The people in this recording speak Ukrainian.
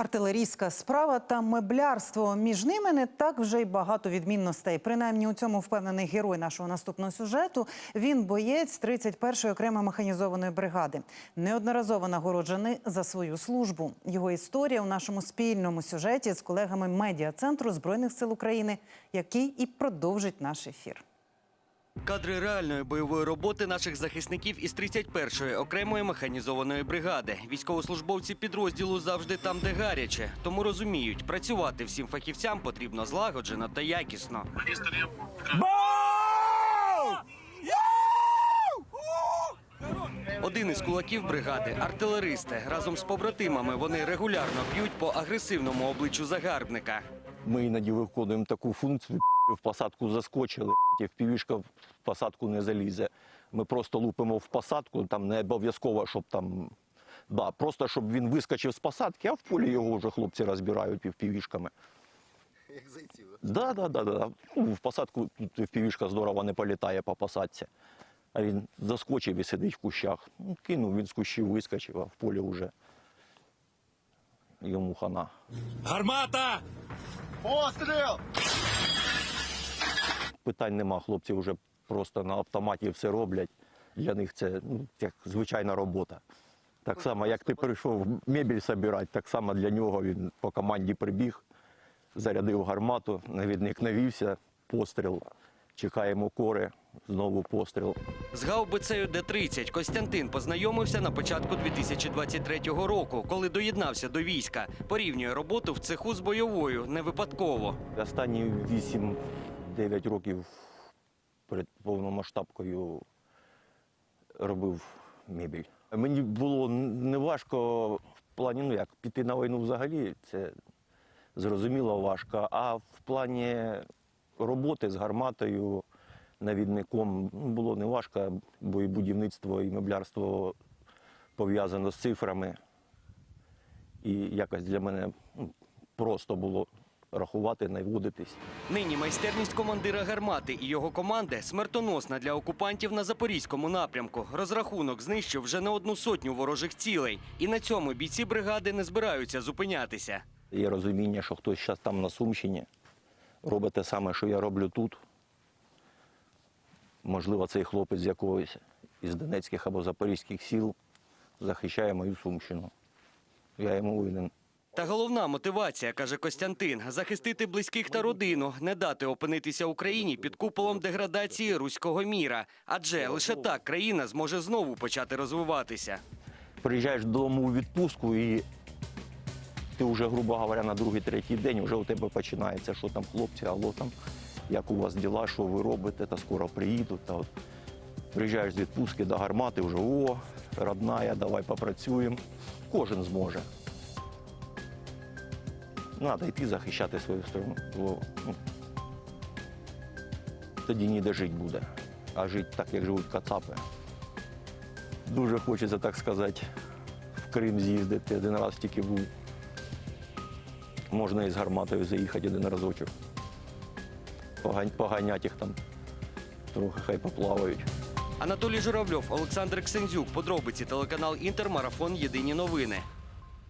Артилерійська справа та меблярство між ними не так вже й багато відмінностей. Принаймні у цьому впевнений герой нашого наступного сюжету. Він боєць 31-ї окремої механізованої бригади, неодноразово нагороджений за свою службу. Його історія у нашому спільному сюжеті з колегами медіа центру збройних сил України, який і продовжить наш ефір. Кадри реальної бойової роботи наших захисників із 31-ї окремої механізованої бригади. Військовослужбовці підрозділу завжди там, де гаряче, тому розуміють, працювати всім фахівцям потрібно злагоджено та якісно. Один із кулаків бригади артилеристи. Разом з побратимами вони регулярно б'ють по агресивному обличчю загарбника. Ми іноді виконуємо таку функцію, в посадку заскочили, і впівішка в посадку не залізе. Ми просто лупимо в посадку, там не обов'язково, щоб там. Да, просто щоб він вискочив з посадки, а в полі його вже хлопці розбирають півпівішками. Як зайти? Да, да, да, да. Ну, в посадку тут впівішка здорово не політає по посадці. А він заскочив і сидить в кущах. Ну, кинув, він з кущів вискочив, а в полі вже йому хана. Гармата! Постріл! питань нема. Хлопці вже просто на автоматі все роблять. Для них це ну, як звичайна робота. Так само, як ти прийшов мебель збирати, так само для нього він по команді прибіг, зарядив гармату, навідник навівся, постріл. Чекаємо кори, знову постріл. З гаубицею Д-30 Костянтин познайомився на початку 2023 року, коли доєднався до війська. Порівнює роботу в цеху з бойовою не випадково. Останні 8-9 років перед повномасштабкою робив мебель. Мені було неважко в плані, ну як, піти на війну взагалі, це зрозуміло важко. А в плані роботи з гарматою, навідником ну, було неважко, бо і будівництво, і меблярство пов'язано з цифрами. І якось для мене ну, просто було рахувати, наводитись. Нині майстерність командира гармати і його команди смертоносна для окупантів на запорізькому напрямку. Розрахунок знищив вже не одну сотню ворожих цілей. І на цьому бійці бригади не збираються зупинятися. Є розуміння, що хтось зараз там на Сумщині робить те саме, що я роблю тут. Можливо, цей хлопець з якогось із Донецьких або Запорізьких сіл захищає мою Сумщину. Я йому винен. Та головна мотивація, каже Костянтин, захистити близьких та родину, не дати опинитися Україні під куполом деградації руського міра. Адже лише так країна зможе знову почати розвиватися. Приїжджаєш додому у відпустку і ти вже, грубо говоря, на другий-третій день вже у тебе починається, що там хлопці, алло там, як у вас діла, що ви робите, та скоро приїдуть. Та от приїжджаєш з відпустки до гармати, вже о, родная, давай попрацюємо. Кожен зможе. Треба йти захищати свою сторону. Ну, тоді ніде жити буде. А жити так, як живуть кацапи. Дуже хочеться, так сказати, в Крим з'їздити. Один раз тільки був. Можна і з гарматою заїхати один разочок. Поганять їх там. Трохи хай поплавають. Анатолій Журавльов, Олександр Ксензюк. Подробиці телеканал Інтермарафон Єдині новини.